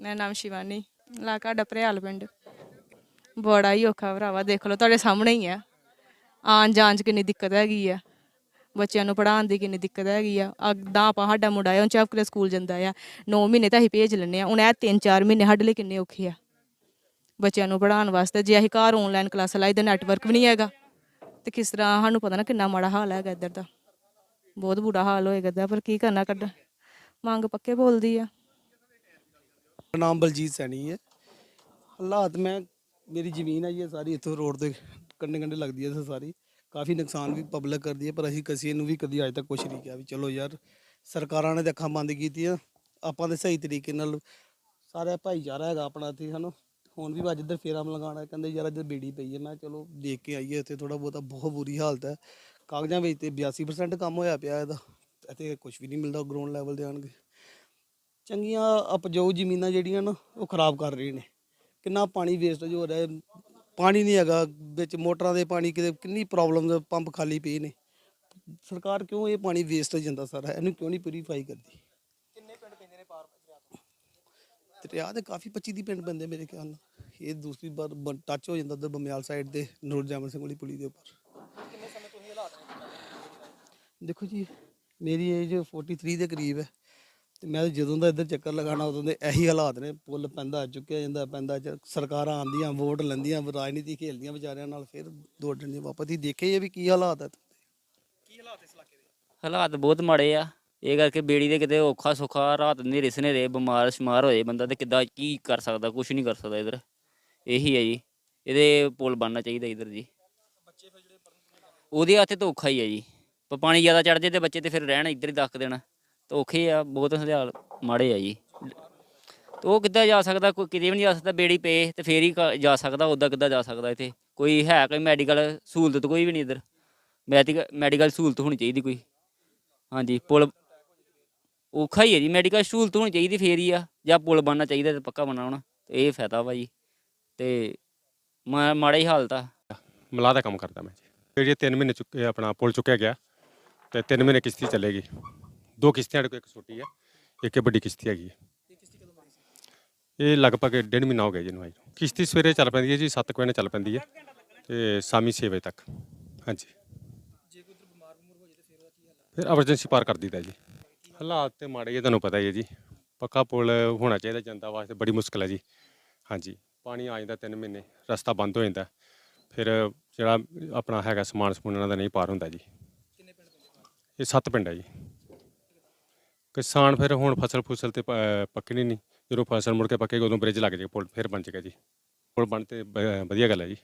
ਮੇਰਾ ਨਾਮ ਸ਼ਿਵਾਨੀ ਇਲਾਕਾ ਡਪਰਿਆਲ ਪਿੰਡ। ਬੜਾ ਹੀ ਔਖਾ ਭਰਾਵਾ, ਦੇਖ ਲਓ ਤੁਹਾਡੇ ਸਾਹਮਣੇ ਹੀ ਆ। ਆਉਣ ਜਾਣ ਚ ਕਿੰਨੀ ਦਿੱਕਤ ਹੈਗੀ ਆ। ਬੱਚਿਆਂ ਨੂੰ ਪੜ੍ਹਾਉਣ ਦੀ ਕਿੰਨੀ ਦਿੱਕਤ ਹੈਗੀ ਆ। ਅੱਗਦਾ ਆਪਾਂ ਸਾਡਾ ਮੁੰਡਾ ਆ ਉਹ ਚਾਪਕਰੇ ਸਕੂਲ ਜਾਂਦਾ ਆ। 9 ਮਹੀਨੇ ਤਾਂ ਅਸੀਂ ਭੇਜ ਲੈਂਦੇ ਆ। ਹੁਣ ਇਹ 3-4 ਮਹੀਨੇ ਸਾਡੇ ਲਈ ਕਿੰਨੇ ਔਖੇ ਆ। ਬੱਚਿਆਂ ਨੂੰ ਪੜ੍ਹਾਉਣ ਵਾਸਤੇ ਜੇ ਅਸੀਂ ਘਰ ਆਨਲਾਈਨ ਕਲਾਸਾਂ ਲਾਈ ਤੇ ਨੈਟਵਰਕ ਵੀ ਨਹੀਂ ਹੈਗਾ। ਤੇ ਕਿਸ ਤਰ੍ਹਾਂ ਸਾਨੂੰ ਪਤਾ ਨਾ ਕਿੰਨਾ ਮਾੜਾ ਹਾਲ ਹੈਗਾ ਇੱਧਰ ਦਾ। ਬਹੁਤ ਬੁਰਾ ਹਾਲ ਹੋਏਗਾ ਦਾ, ਪਰ ਕੀ ਕਰਨਾ ਕੱਢ। ਮੰਗ ਪੱਕੇ ਬੋਲਦੀ ਆ। ਮੇਰਾ ਨਾਮ ਬਲਜੀਤ ਸੈਣੀ ਹੈ। ਹਾਲਾਤ ਮੈਂ, ਮੇਰੀ ਜ਼ਮੀਨ ਹੈ ਜੀ ਇਹ ਸਾਰੀ ਇੱਥੋਂ ਰੋਡ ਦੇ ਕੰਢੇ ਕੰਢੇ ਲੱਗਦੀ ਹੈ ਇਹ ਸਾਰੀ। ਕਾਫੀ ਨੁਕਸਾਨ ਵੀ ਪਬਲਿਕ ਕਰਦੀ ਹੈ, ਪਰ ਅਸੀਂ ਕਿਸੇ ਨੂੰ ਵੀ ਕਦੀ ਅਜੇ ਤੱਕ ਕੁਝ ਨਹੀਂ ਕਿਹਾ ਵੀ ਚਲੋ ਯਾਰ, ਸਰਕਾਰਾਂ ਨੇ ਤਾਂ ਅੱਖਾਂ ਬੰਦ ਕੀਤੀਆਂ। ਆਪਾਂ ਦੇ ਸਹੀ ਤਰੀਕੇ ਨਾਲ ਸਾਰਾ ਭਾਈਚਾਰਾ ਹੈਗਾ ਆਪਣਾ ਇੱਥੇ ਸਾਨੂੰ ਹੁਣ ਵੀ ਅੱਜ ਇੱਧਰ ਫੇਰਾ ਲਗਾਉਣਾ ਕਹਿੰਦੇ ਯਾਰ ਇੱਧਰ ਬੇੜੀ ਪਈ ਹੈ। ਮੈਂ ਚਲੋ ਦੇਖ ਕੇ ਆਈਏ, ਇੱਥੇ ਥੋੜਾ ਬਹੁਤਾ ਬਹੁਤ ਬੁਰੀ ਹਾਲਤ ਹੈ। ਕਾਗਜ਼ਾਂ ਵਿੱਚ ਤੇ 82% ਕੰਮ ਹੋਇਆ ਪਿਆ ਇਹਦਾ, ਇੱਥੇ ਕੁਝ ਵੀ ਨਹੀਂ ਮਿਲਦਾ ਗਰਾਊਂਡ ਲੈਵਲ ਦੇ ਆਣਗੇ ਚੰਗੀਆਂ ਉਪਜਾਊ ਜ਼ਮੀਨਾਂ ਜਿਹੜੀਆਂ ਨਾ ਉਹ ਖਰਾਬ ਕਰ ਰਹੇ ਨੇ। ਕਿੰਨਾ ਪਾਣੀ ਵੇਸਟੇਜ ਹੋ ਰਿਹਾ ਹੈ ਪਾਣੀ ਨਹੀਂ ਹੈਗਾ ਵਿੱਚ ਮੋਟਰਾਂ ਦੇ ਪਾਣੀ ਕਿਤੇ ਕਿੰਨੀ ਪ੍ਰੋਬਲਮ ਪੰਪ ਖਾਲੀ ਪਏ ਨੇ। ਸਰਕਾਰ ਕਿਉਂ ਇਹ ਪਾਣੀ ਵੇਸਟ ਜਾਂਦਾ ਸਾਰਾ? ਇਹਨੂੰ ਕਿਉਂ ਨਹੀਂ ਪਿਊਰੀਫਾਈ ਕਰਦੀ? ਕਿੰਨੇ ਪਿੰਡ ਪੈਂਦੇ ਨੇ ਪਾਰ ਦਰਿਆ ਦੇ ਕਾਫੀ 25 ਦੀ ਪਿੰਡ ਪੈਂਦੇ ਮੇਰੇ ਖਿਆਲ ਨਾਲ। ਇਹ ਦੂਸਰੀ ਵਾਰ ਟੱਚ ਹੋ ਜਾਂਦਾ ਉਧਰ ਬਮਿਆਲ ਸਾਈਡ ਦੇ ਨੂਰ ਜਾਮਨ ਸਿੰਘ ਵਾਲੀ ਪੁਲੀ ਦੇ ਉੱਪਰ। ਦੇਖੋ ਜੀ ਮੇਰੀ ਏਜ 43 ਦੇ ਕਰੀਬ ਹੈ। ਤੇ ਮੈਂ ਜਦੋਂ ਦਾ ਇੱਧਰ ਚੱਕਰ ਲਗਾਣਾ ਉਦੋਂ ਦੇ ਇਹੀ ਹਾਲਾਤ ਨੇ। ਪੁੱਲ ਪੈਂਦਾ ਚੁੱਕਿਆ ਜਾਂਦਾ ਪੈਂਦਾ ਚ- ਸਰਕਾਰਾਂ ਆਉਂਦੀਆਂ ਵੋਟ ਲੈਂਦੀਆਂ ਰਾਜਨੀਤੀ ਖੇਲਦੀਆਂ ਵਿਚਾਰਿਆਂ ਨਾਲ ਫਿਰ ਦੌੜਨ ਦੀ ਵਾਪਸ। ਹੀ ਦੇਖੇ ਇਹ ਵੀ ਕੀ ਹਾਲਾਤ ਹੈ ਹਾਲਾਤ ਬਹੁਤ ਮਾੜੇ ਆ। ਇਹ ਕਰਕੇ ਬੇੜੀ ਦੇ ਕਿਤੇ ਔਖਾ ਸੁੱਖਾ ਰਾਤ ਹਨੇਰੇ ਸਨੇਰੇ ਬਿਮਾਰ ਸ਼ਮਾਰ ਹੋਏ ਬੰਦਾ ਤੇ ਕਿੱਦਾਂ ਕੀ ਕਰ ਸਕਦਾ ਕੁਝ ਨਹੀਂ ਕਰ ਸਕਦਾ ਇਧਰ। ਇਹੀ ਹੈ ਜੀ। ਇਹਦੇ ਪੁਲ ਬਣਨਾ ਚਾਹੀਦਾ ਇਧਰ ਜੀ। ਉਹਦੇ ਹੱਥੇ ਤਾਂ ਔਖਾ ਹੀ ਹੈ ਜੀ। ਪਰ ਪਾਣੀ ਜ਼ਿਆਦਾ ਚੜ ਜੇ ਤੇ ਬੱਚੇ ਤੇ ਫਿਰ ਰਹਿਣ ਇੱਧਰ ਹੀ ਦੱਕ ਦੇਣਾ। ਤਾਂ ਔਖੇ ਆ, ਬਹੁਤ ਹਥਿਆਰ ਮਾੜੇ ਆ ਜੀ। ਤੇ ਉਹ ਕਿੱਦਾਂ ਜਾ ਸਕਦਾ? ਕੋਈ ਕਿਤੇ ਵੀ ਨਹੀਂ ਜਾ ਸਕਦਾ, ਬੇੜੀ ਪਏ ਤੇ ਫੇਰ ਹੀ ਕ- ਜਾ ਸਕਦਾ ਉੱਦਾਂ ਕਿੱਦਾਂ ਜਾ ਸਕਦਾ ਇੱਥੇ? ਕੋਈ ਹੈ ਕੋਈ ਮੈਡੀਕਲ ਸਹੂਲਤ ਕੋਈ ਵੀ ਨਹੀਂ ਇੱਧਰ? ਮੈਡੀਕਲ ਮੈਡੀਕਲ ਸਹੂਲਤ ਹੋਣੀ ਚਾਹੀਦੀ ਕੋਈ। ਹਾਂਜੀ, ਪੁਲ ਔਖਾ ਹੀ ਹੈ ਜੀ ਮੈਡੀਕਲ ਸਹੂਲਤ ਹੋਣੀ ਚਾਹੀਦੀ ਫੇਰ ਹੀ ਆ, ਜਾਂ ਪੁਲ ਬਣਨਾ ਚਾਹੀਦਾ ਤੇ ਪੱਕਾ ਬਣਾਉਣਾ, ਤੇ ਇਹ ਫਾਇਦਾ ਵਾ ਜੀ। ਤੇ ਮਾ- ਮਾੜਾ ਹੀ ਹਾਲਤ ਆ ਮਲਾਹ ਦਾ ਕੰਮ ਕਰਦਾ ਮੈਂ ਜੀ। ਫਿਰ ਇਹ 3 ਮਹੀਨੇ ਚੁੱਕੇ, ਆਪਣਾ ਪੁਲ ਚੁੱਕਿਆ ਗਿਆ, ਤੇ 3 ਮਹੀਨੇ ਕਿਸ਼ਤੀ ਚੱਲੇਗੀ। ਦੋ ਕਿਸ਼ਤੀਆਂ ਸਾਡੇ ਕੋਲ, ਇੱਕ ਛੋਟੀ ਹੈ ਇੱਕ ਇਹ ਵੱਡੀ ਕਿਸ਼ਤੀ ਹੈਗੀ ਹੈ ਇਹ ਲਗਭਗ ਡੇਢ ਮਹੀਨਾ ਹੋ ਗਿਆ ਜੀ ਇਹਨੂੰ ਆਈ ਨੂੰ। ਕਿਸ਼ਤੀ ਸਵੇਰੇ ਚੱਲ ਪੈਂਦੀ ਹੈ ਜੀ 7 ਵਜੇ ਨਾਲ ਚੱਲ ਪੈਂਦੀ ਹੈ ਤੇ ਸ਼ਾਮੀ 6 ਵਜੇ ਤੱਕ। ਹਾਂਜੀ। ਫਿਰ ਐਮਰਜੈਂਸੀ ਪਾਰ ਕਰ ਦਿੱਤਾ ਜੀ। ਹਾਲਾਤ ਤੇ ਮਾੜੇ ਹੀ ਤੁਹਾਨੂੰ ਪਤਾ ਹੀ ਹੈ ਜੀ। ਪੱਕਾ ਪੁਲ ਹੋਣਾ ਚਾਹੀਦਾ ਜਨਤਾ ਵਾਸਤੇ, ਬੜੀ ਮੁਸ਼ਕਲ ਹੈ ਜੀ। ਹਾਂਜੀ। ਪਾਣੀ ਆ ਜਾਂਦਾ 3 ਮਹੀਨੇ, ਰਸਤਾ ਬੰਦ ਹੋ ਜਾਂਦਾ। ਫਿਰ ਜਿਹੜਾ ਆਪਣਾ ਹੈਗਾ ਸਮਾਨ ਸਮੂਨ ਇਹਨਾਂ ਦਾ ਨਹੀਂ ਪਾਰ ਹੁੰਦਾ ਜੀ। ਇਹ ਸੱਤ ਪਿੰਡ ਹੈ ਜੀ। ਕਿਸਾਨ ਫਿਰ ਹੁਣ ਫਸਲ ਫੁਸਲ ਤੇ ਪ- ਪੱਕਣੀ ਨਹੀਂ। ਜਦੋਂ ਫਸਲ ਮੁੜ ਕੇ ਪੱਕੇਗੀ, ਉਦੋਂ ਬ੍ਰਿਜ ਲੱਗ ਜਾਏਗਾ, ਪੁਲ ਫਿਰ ਬਣ ਜਾਏਗਾ ਜੀ। ਪੁਲ ਬਣ ਤੇ ਬ- ਵਧੀਆ ਗੱਲ ਹੈ ਜੀ।